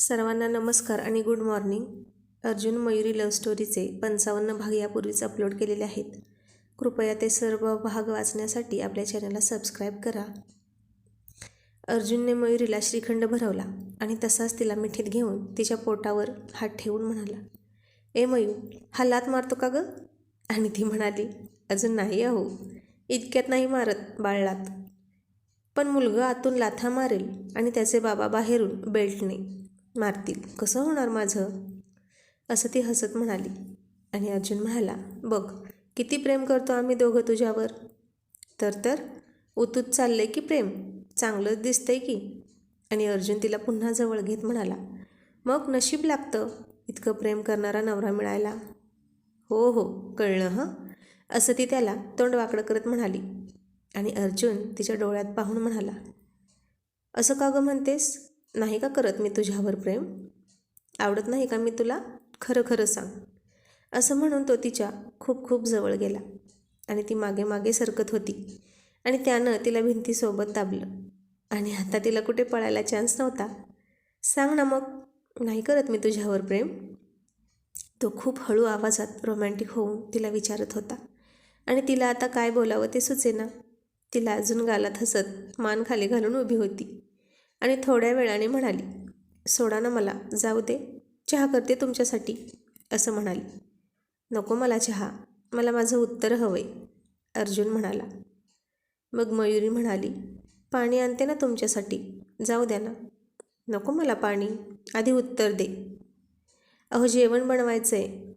सर्वांना नमस्कार आणि good morning Arjun Mayuri love स्टोरीचे पंचावन्न भाग यापूर्वीच अपलोड केलेले आहेत. कृपया ते सर्व भाग वाचण्यासाठी आपल्या चॅनलला सबस्क्राईब करा. अर्जुनने मयुरीला श्रीखंड भरवला आणि तसाच तिला मिठीत घेऊन तिच्या पोटावर हात ठेवून म्हणाला ए मयू हा लात मारतो का गं? आणि ती म्हणाली अजून नाही अहो इतक्यात नाही मारत बाळलात पण मुलगा आतून लाथा मारेल आणि त्याचे बाबा बाहेरून बेल्टने मारतील. कसं होणार माझं? असं ती हसत म्हणाली. आणि अर्जुन म्हणाला बघ किती प्रेम करतो आम्ही दोघं तुझ्यावर. तर तर उतूत चाललंय की प्रेम? चांगलंच दिसतंय की? आणि अर्जुन तिला पुन्हा जवळ घेत म्हणाला मग नशीब लागतं इतकं प्रेम करणारा नवरा मिळायला. हो हो कळलं हं. असं ती त्याला तोंड वाकडं करत म्हणाली. आणि अर्जुन तिच्या डोळ्यात पाहून म्हणाला असं का गं म्हणतेस? नाही का करत मी तुझ्यावर प्रेम? आवडत नाही का मी तुला? खरं खरं सांग. असं म्हणून तो तिच्या खूप खूप जवळ गेला आणि ती मागे मागे सरकत होती आणि त्यानं तिला भिंतीसोबत दाबलं. आणि आता तिला कुठे पळायला चान्स नव्हता. सांग ना मग नाही करत मी तुझ्यावर प्रेम? तो खूप हळू आवाजात रोमॅन्टिक होऊन तिला विचारत होता. आणि तिला आता काय बोलावं ते सुचेना. तिला अजून गालात हसत मान खाली घालून उभी होती. आणि थोड्या वेळाने म्हणाली सोडा ना मला जाऊ दे. चहा करते तुमच्यासाठी असं म्हणाली. नको मला चहा मला माझं उत्तर हवंय अर्जुन म्हणाला. मग मयुरी म्हणाली पाणी आणते ना तुमच्यासाठी जाऊ द्या ना. नको मला पाणी आधी उत्तर दे. अहो जेवण बनवायचं आहे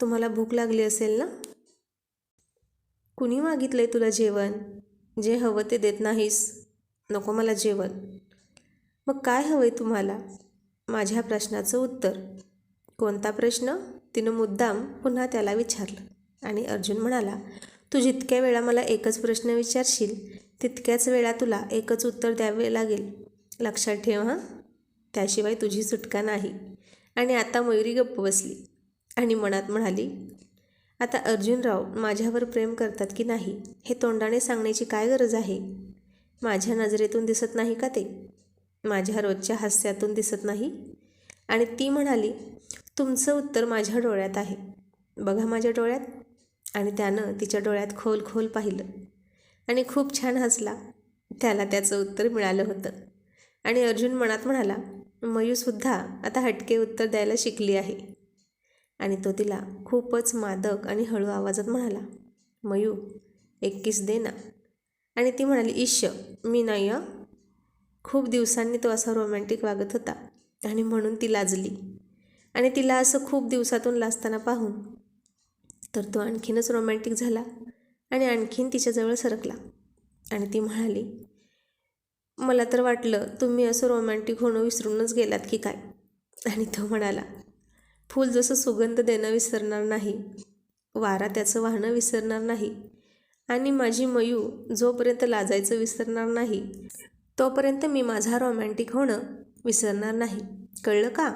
तुम्हाला भूक लागली असेल ना? कुणी मागितलं आहे तुला जेवण? जे हवं ते देत नाहीस. नको मला जेवण. मग काय हवं आहे तुम्हाला? माझ्या प्रश्नाचं उत्तर. कोणता प्रश्न? तिनं मुद्दाम पुन्हा त्याला विचारलं आणि अर्जुन म्हणाला तू जितक्या वेळा मला एकच प्रश्न विचारशील तितक्याच वेळा तुला एकच उत्तर द्यावे लागेल. लक्षात ठेव हां? त्याशिवाय तुझी सुटका नाही. आणि आता मयुरी गप्प बसली आणि मनात म्हणाली आता अर्जुनराव माझ्यावर प्रेम करतात की नाही हे तोंडाने सांगण्याची काय गरज आहे? माझ्या नजरेतून दिसत नाही का ते? माझ्या रोजच्या हास्यातून दिसत नाही. आणि ती म्हणाली तुमचं उत्तर माझ्या डोळ्यात आहे. बघा माझ्या डोळ्यात. आणि त्यानं तिच्या डोळ्यात खोल खोल पाहिलं. आणि खूप छान हसला. त्याला त्याचं उत्तर मिळालं होतं. आणि अर्जुन मनात म्हणाला मयूसुद्धा आता हटके उत्तर द्यायला शिकली आहे. आणि तो तिला खूपच मादक आणि हळू आवाजात म्हणाला मयू एक किस दे ना आणि ती म्हणाली ईश्य मी नाही हं. खूप दिवसांनी तो असा रोमॅन्टिक वागत होता आणि म्हणून ती लाजली. आणि तिला असं खूप दिवसातून लाजताना पाहून तर तो आणखीनच रोमॅन्टिक झाला आणि आणखीन तिच्याजवळ सरकला. आणि ती म्हणाली मला तर वाटलं तुम्ही असं रोमॅन्टिक होणं विसरूनच गेलात की काय? आणि तो म्हणाला फूल जसं सुगंध देणं विसरणार नाही वारा त्याचं वाहणं विसरणार नाही आणि माझी मयू जोपर्यंत लाजायचं विसरणार नाही तोपर्यंत मी माझा रोमॅन्टिक होणं विसरणार नाही. कळलं का?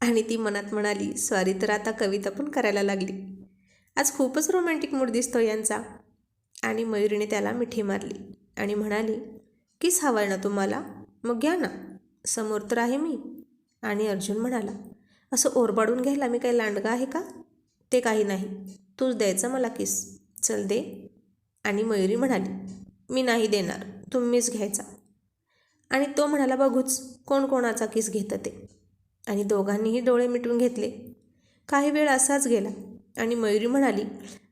आणि ती मनात म्हणाली सॉरी तर आता कविता पण करायला लागली. आज खूपच रोमॅन्टिक मूड दिसतो यांचा. आणि मयुरीने त्याला मिठी मारली आणि म्हणाली किस हवाय ना तुम्हाला. मग घ्या ना. समोर तर आहे मी. आणि अर्जुन म्हणाला असं ओरबाडून घ्यायला मी काही लांडगा आहे का? ते काही नाही. तूच द्यायचं मला किस चल दे. आणि मयुरी म्हणाली मी नाही देणार. तुम्हीच घ्यायचा. आणि तो म्हणाला बघूच कोण कोणाचा किस घेतं ते. आणि दोघांनीही डोळे मिटून घेतले. काही वेळ असाच गेला आणि मयुरी म्हणाली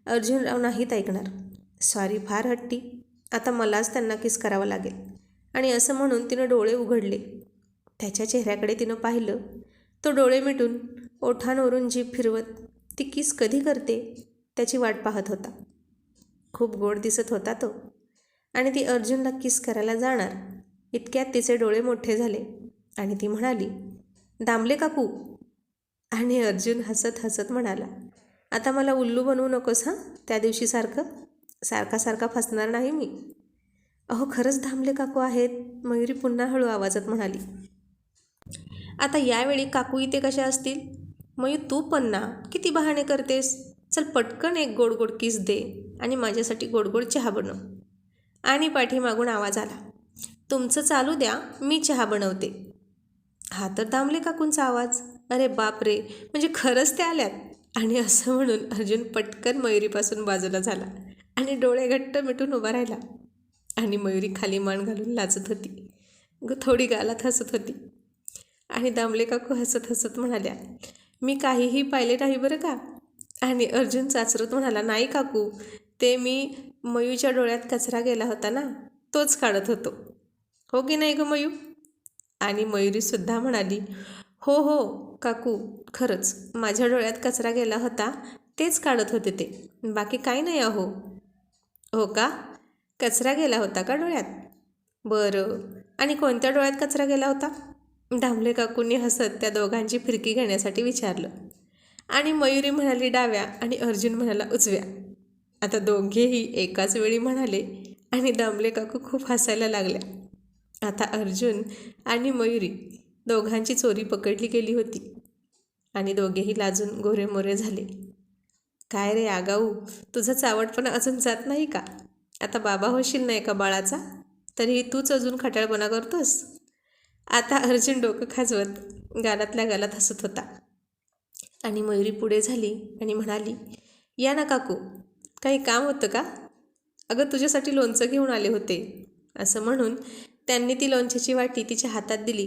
अर्जुनराव नाहीत ऐकणार. सॉरी फार हट्टी. आता मलाच त्यांना किस करावं लागेल. आणि असं म्हणून तिनं डोळे उघडले. त्याच्या चेहऱ्याकडे तिनं पाहिलं तो डोळे मिटून ओठांवरून जीभ फिरवत ती किस कधी करते? त्याची वाट पाहत होता. खूप गोड दिसत होता तो. आणि ती अर्जुनला किस करायला जाणार? इतक्यात तिचे डोळे मोठे झाले आणि ती म्हणाली दामले काकू. आणि अर्जुन हसत हसत म्हणाला आता मला उल्लू बनवू नकोस हां? त्या दिवशी सारखं? सारखा सारखा फसणार नाही मी. अहो खरंच धामले काकू आहेत मयुरी पुन्हा हळू आवाजात म्हणाली. आता यावेळी काकू इथे कशा असतील? मयू तू पण ना. किती बहाणे करतेस. चल पटकन एक गोड गोड किस दे आणि माझ्यासाठी गोड गोड चहा बनव. आणि पाठीमागून आवाज आला. तुमचं चालू द्या मी चहा बनवते. हा तर दामले काकूंचा आवाज. अरे बाप रे म्हणजे खरंच ते आल्यात. आणि असं म्हणून अर्जुन पटकन मयुरीपासून बाजूला झाला आणि डोळे घट्ट मिटून उभा राहिला. आणि मयुरी खाली मान घालून लाजत होती. थोडी गालात हसत होती. आणि दामले काकू हसत हसत म्हणाल्या मी काहीही पाहिले नाही बरं का? आणि अर्जुन चाचरत म्हणाला नाही काकू ते मी मयूच्या डोळ्यात कचरा गेला होता ना तोच काढत होतो. हो की नाही ग मयू? आणि मयुरीसुद्धा म्हणाली हो हो काकू खरंच. माझ्या डोळ्यात कचरा गेला होता तेच काढत होते ते. बाकी काही नाही अहो. हो का? कचरा गेला होता का डोळ्यात? बरं. आणि कोणत्या डोळ्यात कचरा गेला होता? दामले काकूंनी हसत त्या दोघांची फिरकी घेण्यासाठी विचारलं. आणि मयुरी म्हणाली डाव्या. आणि अर्जुन म्हणाला उजव्या. आता दोघेही एकाच वेळी म्हणाले आणि दामले काकू खूप हसायला लागल्या. आता अर्जुन आणि मयुरी दोघांची चोरी पकडली गेली होती आणि दोघेही लाजून गोरेमोरे झाले. काय रे आगाऊ तुझा चावटपणा अजून जात नाही का? आता बाबा होशील नाही का बाळाचा? तरीही तूच अजून खटाळपणा करतोस? आता अर्जुन डोकं खाजवत गालातल्या गालात हसत होता. आणि मयुरी पुढे झाली आणि म्हणाली या ना काकू काही काम होतं का? अगं तुझ्यासाठी लोणचं घेऊन आले होते असं म्हणून त्यांनी ती लोणच्याची वाटी तिच्या हातात दिली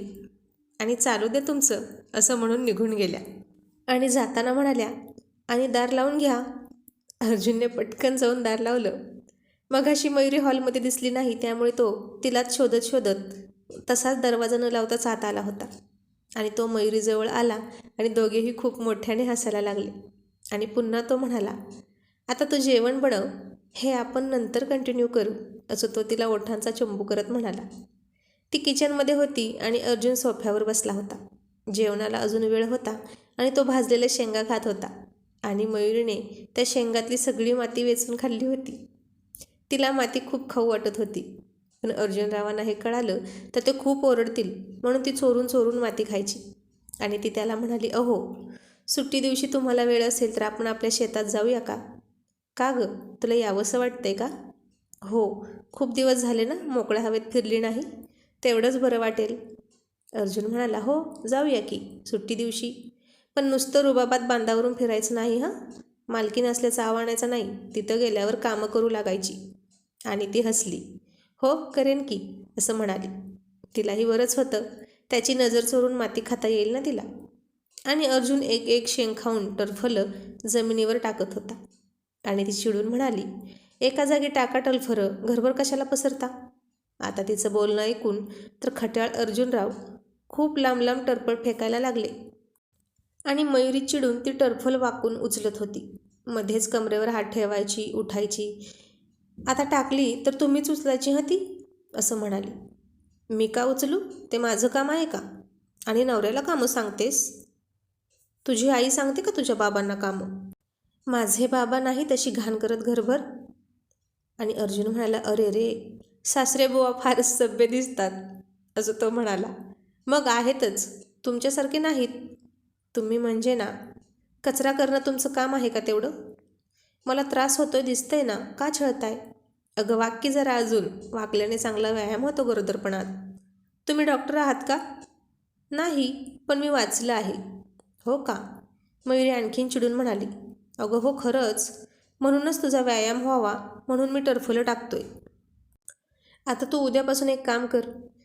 आणि चालू दे तुमचं असं म्हणून निघून गेल्या. आणि जाताना म्हणाल्या आणि दार लावून घ्या. अर्जुनने पटकन जाऊन दार लावलं. मग अशी मयुरी हॉलमध्ये दिसली नाही त्यामुळे तो तिलाच शोधत शोधत तसाच दरवाजा न लावताच आत आला होता. आणि तो मयुरीजवळ आला आणि दोघेही खूप मोठ्याने हसायला लागले. आणि पुन्हा तो म्हणाला आता तू जेवण बनव. हे आपण नंतर कंटिन्यू करू असं तो तिला ओठांचा चंबू करत म्हणाला. ती किचनमध्ये होती आणि अर्जुन सोफ्यावर बसला होता. जेवणाला अजून वेळ होता आणि तो भाजलेल्या शेंगा खात होता आणि मयुरीने त्या शेंगातली सगळी माती वेचून खाल्ली होती. तिला माती खूप खाऊ वाटत होती. पण अर्जुनरावांना हे कळालं तर ते खूप ओरडतील म्हणून ती चोरून चोरून माती खायची. आणि ती त्याला म्हणाली अहो सुट्टी दिवशी तुम्हाला वेळ असेल तर आपण आपल्या शेतात जाऊया का? का गं? तुला यावंसं वाटतंय का? हो खूप दिवस झाले ना मोकळ्या हवेत फिरली नाही. तेवढंच बरं वाटेल. अर्जुन म्हणाला हो जाऊया की सुट्टी दिवशी. पण नुसतं रुबाबात बांधावरून फिरायचं नाही हां? मालकी नसल्याचं आव्हानायचा नाही. तिथं गेल्यावर कामं करू लागायची. आणि ती हसली. हो करेन की असं म्हणाली. तिलाही बरंच होतं. त्याची नजर चोरून माती खाता येईल ना तिला? आणि अर्जुन एक एक शेंग खाऊन टरफलं जमिनीवर टाकत होता. आणि ती चिडून म्हणाली एका जागी टाका टलफरं घरभर कशाला पसरता? आता तिचं बोलणं ऐकून तर खट्याळ अर्जुनराव खूप लांब लांब टरफळ फेकायला लागले आणि मयुरी चिडून ती टरफल वाकून उचलत होती. मध्येच कमरेवर हात ठेवायची उठायची आता टाकली तर तुम्हीच उचलायची हं ती? असं म्हणाली. मी का उचलू? ते माझं काम आहे का? आणि नवऱ्याला कामं सांगतेस? तुझी आई सांगते का तुझ्या बाबांना कामं? माझे बाबा नाही तशी घाण करत घरभर. आणि अर्जुन म्हणाला अरे रे सासरे बुवा फारच सभ्य दिसतात असं तो म्हणाला. मग आहेतच तुमच्यासारखे नाहीत. तुम्ही म्हणजे ना कचरा करणं तुमचं काम आहे का तेवढं? मला त्रास होतोय दिसतंय ना का छळताय? अगं वाक्य जरा अजून वाकल्याने चांगला व्यायाम होतो गरोदरपणात. तुम्ही डॉक्टर आहात का? नाही पण मी वाचलं आहे. हो का? मयुरी आणखीन चिडून म्हणाली. अगं हो खरंच. म्हणूनच तुझा व्यायाम व्हावा म्हणून मी टरफलं टाकतोय. आता तू उद्यापासून एक काम कर.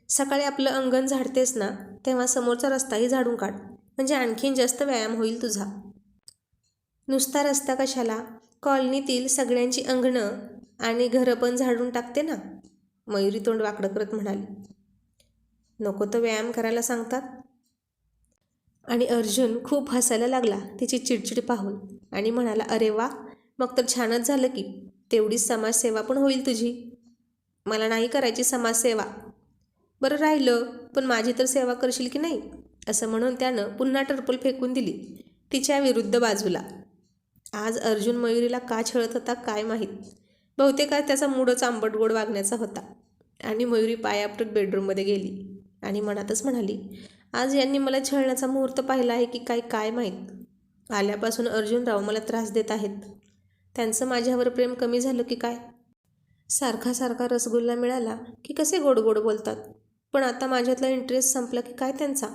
सकाळी आपलं अंगण झाडतेस ना तेव्हा समोरचा रस्ताही झाडून काढ. म्हणजे आणखीन जास्त व्यायाम होईल तुझा. नुसता रस्ता कशाला? कॉलनीतील सगळ्यांची अंगणं आणि घरं पण झाडून टाकते ना? मयुरी तोंड वाकडं करत म्हणाली. नको तर व्यायाम करायला सांगतात. आणि अर्जुन खूप हसायला लागला तिची चिडचिड पाहून. आणि म्हणाला अरे वा मग तर छानच झालं की. तेवढीच समाजसेवा पण होईल तुझी. मला नाही करायची समाजसेवा. बरं राहिलं पण माझी तर सेवा करशील की नाही? असं म्हणून त्यानं पुन्हा टर्पल फेकून दिली तिच्या विरुद्ध बाजूला. आज अर्जुन मयुरीला का छळत होता काय माहीत. बहुतेक आज त्याचा मूडच आंबट गोड वागण्याचा होता. आणि मयुरी पायापटत बेडरूममध्ये गेली आणि मनातच म्हणाली आज यांनी मला छळण्याचा मुहूर्त पाहिला आहे की काय काय माहीत. आल्यापासून अर्जुनराव मला त्रास देत आहेत. त्यांचं माझ्यावर प्रेम कमी झालं की काय? सारखा सारखा रसगुल्ला मिळाला की कसे गोड गोड बोलतात? पण आता माझ्यातला इंटरेस्ट संपला की काय त्यांचा?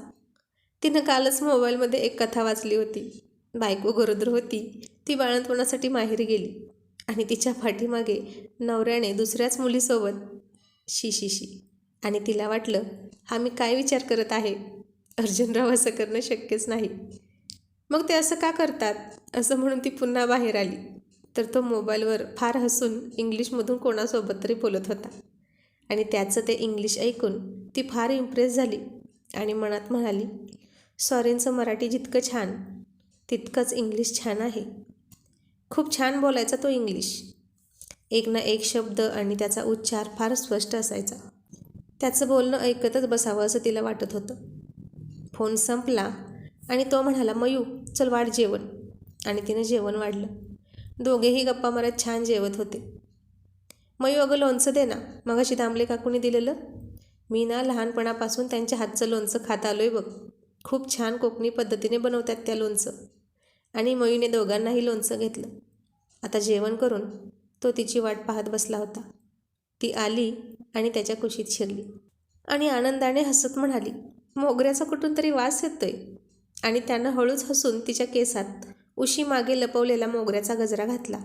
तिनं कालच मोबाईलमध्ये एक कथा वाचली होती. बायको गरोदर होती. ती बाळंतपणासाठी माहेरी गेली. आणि तिच्या पाठीमागे नवऱ्याने दुसऱ्याच मुलीसोबत शी शी शी आणि तिला वाटलं हा मी काय विचार करत आहे? अर्जुनराव असं करणं शक्यच नाही. मग ते असं का करतात? असं म्हणून ती पुन्हा बाहेर आली. तर तो मोबाईलवर फार हसून इंग्लिशमधून कोणासोबत तरी बोलत होता. आणि त्याचं ते इंग्लिश ऐकून ती फार इम्प्रेस झाली आणि मनात म्हणाली सॉरींचं मराठी जितकं छान तितकंच इंग्लिश छान आहे. खूप छान बोलायचा तो इंग्लिश. एक ना एक शब्द आणि त्याचा उच्चार फार स्पष्ट असायचा. त्याचं बोलणं ऐकतच बसावं असं तिला वाटत होतं. फोन संपला आणि तो म्हणाला मयू चल वाढ जेवण. आणि तिनं जेवण वाढलं. दोघेही गप्पा मारत छान जेवत होते. मयू अगं लोणचं दे ना. मग अशी दांबले काकूने दिलेलं. मी ना लहानपणापासून त्यांच्या हातचं लोणचं खात आलो आहे बघ. खूप छान कोकणी पद्धतीने बनवतात त्या लोणचं. आणि मयूने दोघांनाही लोणचं घेतलं. आता जेवण करून तो तिची वाट पाहत बसला होता. ती आली आणि त्याच्या कुशीत शिरली. आणि आनंदाने हसत म्हणाली मोगऱ्याचा कुठून तरी वास येतोय. आणि त्यानं हळूच हसून तिच्या केसात उशी मागे लपवलेला मोगऱ्याचा गजरा घातला.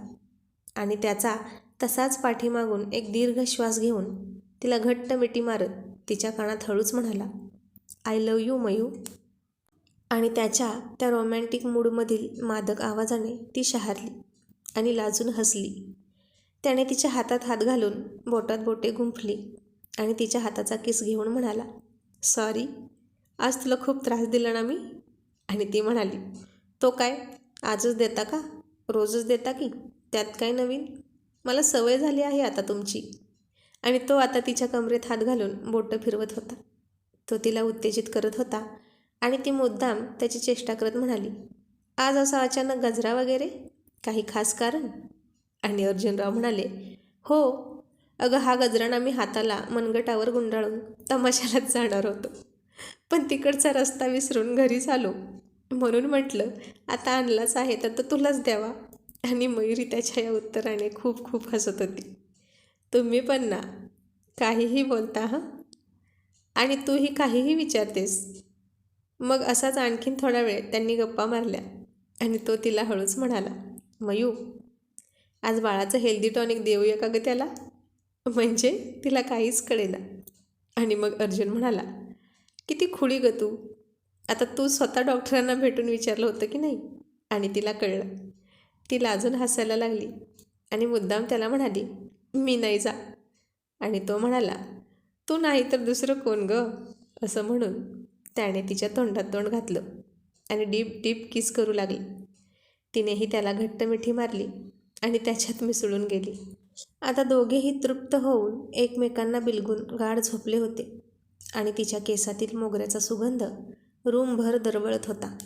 आणि त्याचा तसाच पाठीमागून एक दीर्घ श्वास घेऊन तिला घट्ट मिठी मारत तिच्या कानात हळूच म्हणाला आय लव यू मयू. आणि त्याच्या त्या रोमॅन्टिक मूडमधील मादक आवाजाने ती शहारली आणि लाजून हसली. त्याने तिच्या हातात हात घालून बोटात बोटे गुंफली आणि तिच्या हाताचा किस घेऊन म्हणाला सॉरी. आज तुला खूप त्रास दिला ना मी? आणि ती म्हणाली तो काय आजच देता का? रोजच देता की? त्यात काय नवीन? मला सवय झाली आहे आता तुमची. आणि तो आता तिच्या कमरेत हात घालून बोटं फिरवत होता. तो तिला उत्तेजित करत होता आणि ती मुद्दाम त्याची चेष्टा करत म्हणाली आज असा अचानक गजरा वगैरे? काही खास कारण? आणि अर्जुनराव म्हणाले हो अगं हा गजराणा मी हाताला मनगटावर गुंडाळून तमाशालाच जाणार होतो. पण तिकडचा रस्ता विसरून घरीच आलो म्हणून म्हटलं आता आणलाच आहे तर तुलाच द्यावा. आणि मयुरी त्याच्या या उत्तराने खूप खूप हसत होती. तुम्ही पण ना काहीही बोलता हां? आणि तूही काहीही विचारतेस. मग असाच आणखीन थोडा वेळ त्यांनी गप्पा मारल्या आणि तो तिला हळूच म्हणाला मयू आज बाळाचं हेल्दी टॉनिक देऊया का गं त्याला? म्हणजे? तिला काहीच कळेना. आणि मग अर्जुन म्हणाला किती खुळी ग तू. आता तू स्वतः डॉक्टरांना भेटून विचारलं होतं की नाही? आणि तिला कळलं. ती लाजून हसायला लागली आणि मुद्दाम त्याला म्हणाली मी नाही जा. आणि तो म्हणाला तू नाही तर दुसरं कोण ग? असं म्हणून त्याने तिच्या तोंडात तोंड घातलं आणि डीप डीप किस करू लागली. तिनेही त्याला घट्ट मिठी मारली आणि त्याच्यात मिसळून गेली. आता दोघेही तृप्त होऊन एकमेकांना बिलगून गाढ झोपले होते. आणि तिच्या केसातील मोगऱ्याचा सुगंध रूमभर दरवळत होता.